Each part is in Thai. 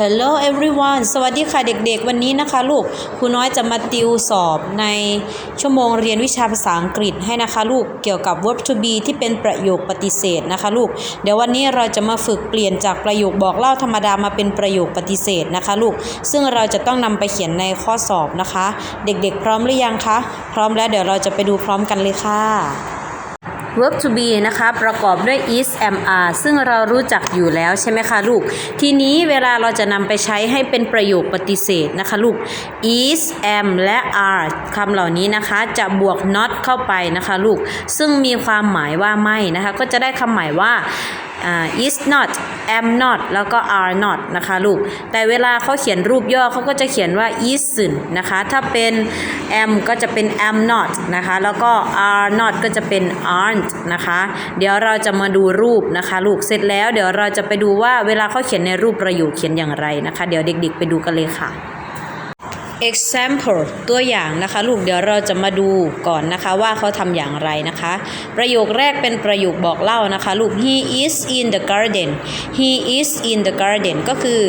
Hello everyone สวัสดีค่ะเด็กๆ วันนี้นะคะลูกครูน้อยจะมาติวสอบในชั่วโมงเรียนวิชาภาษาอังกฤษให้นะคะลูกเกี่ยวกับ verb to be ที่เป็นประโยคปฏิเสธนะคะลูก เดี๋ยววันนี้เราจะมาฝึกเปลี่ยนจากประโยคบอกเล่าธรรมดามาเป็นประโยคปฏิเสธนะคะลูก ซึ่งเราจะต้องนำไปเขียนในข้อสอบนะคะ เด็กๆ พร้อมหรือยังคะ พร้อมแล้วเดี๋ยวเราจะไปดูพร้อมกันเลยค่ะ verb to be นะคะ ประกอบด้วย is am are ซึ่งเรารู้จักอยู่แล้วใช่ไหมคะลูก ทีนี้เวลาเราจะนำไปใช้ให้เป็นประโยคปฏิเสธนะคะลูก is am และ are คำเหล่านี้นะคะ จะบวก not เข้าไปนะคะลูก ซึ่งมีความหมายว่าไม่นะคะ ก็จะได้คำหมายว่าอ่า is not am not แล้วก็ are not นะคะลูก แต่เวลาเขาเขียนรูปย่อเขาก็จะเขียนว่า isn't นะคะ ถ้าเป็น am ก็จะเป็น am not นะคะ แล้วก็ are not ก็จะเป็น aren't นะคะ เดี๋ยวเราจะมาดูรูปนะคะลูก เสร็จแล้วเดี๋ยวเราจะไปดูว่าเวลาเขาเขียนในรูปประโยคเขียนอย่างไรนะคะ เดี๋ยวเด็กๆไปดูกันเลยค่ะ example ตัวอย่างนะคะ ลูกเดี๋ยวเราจะมาดูก่อนนะคะว่าเขาทำอย่างไรนะคะ ประโยคแรกเป็นประโยคบอกเล่านะคะ ลูก he is in the garden he is in the garden ก็คือ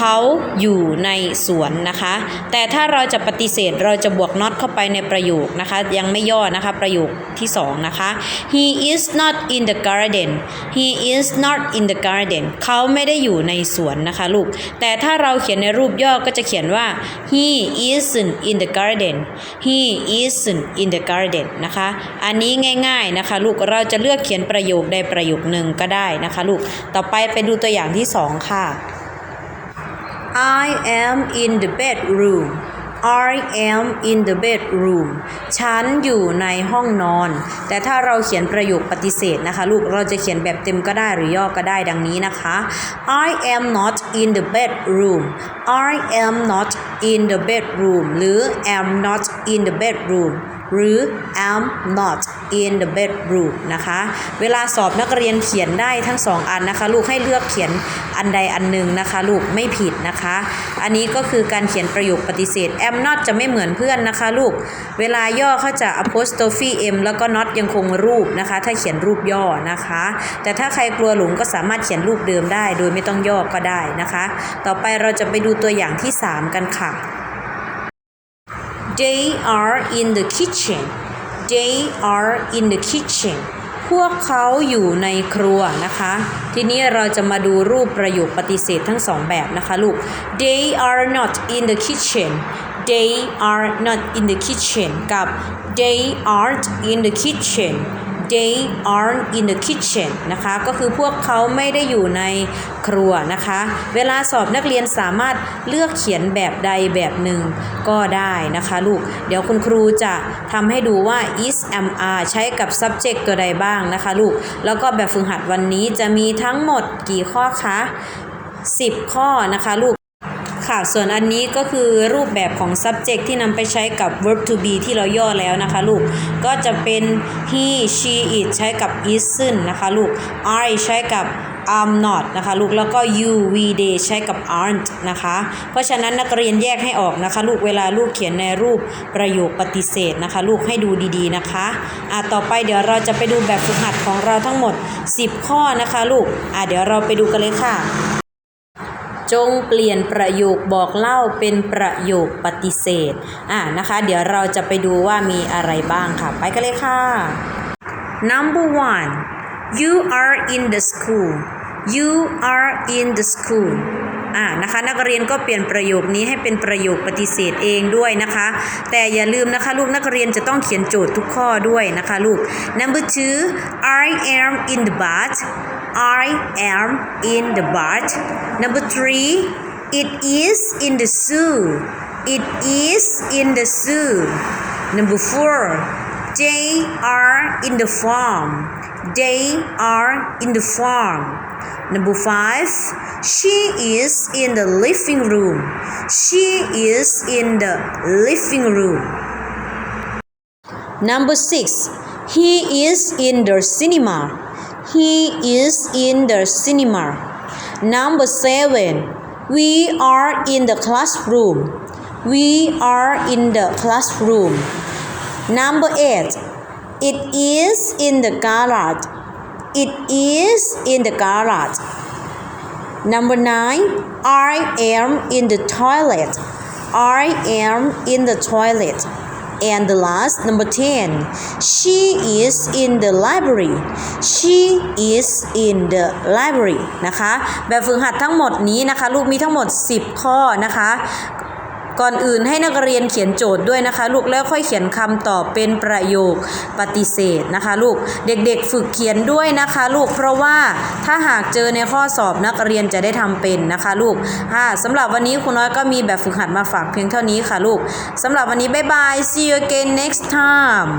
เขาอยู่ในสวนนะคะ แต่ถ้าเราจะปฏิเสธเราจะบวก not เข้าไปในประโยคนะคะ ยังไม่ย่อนะคะประโยคที่สองนะคะ he is not in the garden he is not in the garden เขาไม่ได้อยู่ในสวนนะคะลูก แต่ถ้าเราเขียนในรูปย่อก็จะเขียนว่า he isn't in the garden he isn't in the garden นะคะ อันนี้ง่ายๆนะคะลูก เราจะเลือกเขียนประโยคใดประโยคหนึ่งก็ได้นะคะลูก ต่อไปไปดูตัวอย่างที่สองค่ะ I am in the bedroom I am in the bedroom ฉันอยู่ในห้องนอน แต่ถ้าเราเขียนประโยคปฏิเสธนะคะ ลูกเราจะเขียนแบบเต็มก็ได้หรือย่อก็ได้ดังนี้นะคะ I am not in the bedroom I am not in the bedroom หรือ am not in the bedroom หรือ am not in the bedroom นะคะ เวลาสอบนักเรียนเขียนได้ทั้งสองอันนะคะ ลูกให้เลือกเขียนอันใดอันหนึ่งนะคะ ลูกไม่ผิดนะคะ อันนี้ก็คือการเขียนประโยคปฏิเสธ am not จะไม่เหมือนเพื่อนนะคะ ลูก เวลาย่อเขาจะ apostrophe m แล้วก็ not ยังคงรูปนะคะ ถ้าเขียนรูปย่อนะคะ แต่ถ้าใครกลัวหลงก็สามารถเขียนรูปเดิมได้ โดยไม่ต้องย่อก็ได้นะคะ ต่อไปเราจะไปดูตัวอย่างที่ 3 กันค่ะ They are in the kitchen. They are in the kitchen. พวกเขาอยู่ในครัวนะคะ ทีนี้เราจะมาดูรูปประโยคปฏิเสธทั้งสองแบบนะคะลูก They are not in the kitchen. They are not in the kitchen กับ They aren't in the kitchen. They aren't in the kitchen นะคะ ก็คือพวกเขาไม่ได้อยู่ในครัวนะคะ เวลาสอบนักเรียนสามารถเลือกเขียนแบบใดแบบหนึ่งก็ได้นะคะลูก เดี๋ยวคุณครูจะทำให้ดูว่า is am are ใช้กับ subject ตัวใดบ้างนะคะลูก แล้วก็แบบฝึกหัดวันนี้จะมีทั้งหมดกี่ข้อคะ 10 ข้อนะคะลูก ค่ะ ส่วนอันนี้ก็คือรูปแบบของ subject ที่นำไปใช้กับ verb to be ที่เราย่อแล้วนะคะลูก ก็จะเป็น he she it ใช้กับ isn't นะคะลูก I ใช้กับ am not นะคะลูก แล้วก็ you we they ใช้กับ aren't นะคะ เพราะฉะนั้นนักเรียนแยกให้ออกนะคะลูก เวลาลูกเขียนในรูปประโยคปฏิเสธนะคะลูกให้ดูดีๆนะคะ อะต่อไปเดี๋ยวเราจะไปดูแบบฝึกหัดของเราทั้งหมด 10 ข้อนะคะลูก อะเดี๋ยวเราไปดูกันเลยค่ะ จงเปลี่ยนประโยคบอกเล่าเป็นประโยคปฏิเสธอ่านะคะ เดี๋ยวเราจะไปดูว่ามีอะไรบ้างค่ะ ไปกันเลยค่ะ number one you are in the school you are in the school อ่านะคะ นักเรียนก็เปลี่ยนประโยคนี้ให้เป็นประโยคปฏิเสธเองด้วยนะคะ แต่อย่าลืมนะคะลูกนักเรียนจะต้องเขียนโจทย์ทุกข้อด้วยนะคะลูก number two I am in the bath I am in the bath number three it is in the zoo it is in the zoo number four they are in the farm they are in the farm Number five, she is in the living room. She is in the living room. Number six, he is in the cinema. He is in the cinema. Number seven, we are in the classroom. We are in the classroom. Number eight, it is in the garage. It is in the garage. number nine I am in the toilet I am in the toilet and the last number 10 she is in the library she is in the library นะคะ แบบฝึกหัดทั้งหมดนี้นะคะ ลูกมีทั้งหมด 10 ข้อนะคะ ก่อนอื่นให้นักเรียนเขียนโจทย์ด้วยนะคะ ลูกแล้วค่อยเขียนคำตอบเป็นประโยคปฏิเสธนะคะ ลูกเด็กๆ ฝึกเขียนด้วยนะคะ ลูกเพราะว่าถ้าหากเจอในข้อสอบนักเรียนจะได้ทำเป็นนะคะ ลูกค่ะสำหรับวันนี้ครูน้อยก็มีแบบฝึกหัดมาฝากเพียงเท่านี้ค่ะ ลูกสำหรับวันนี้บ๊ายบาย see you again next time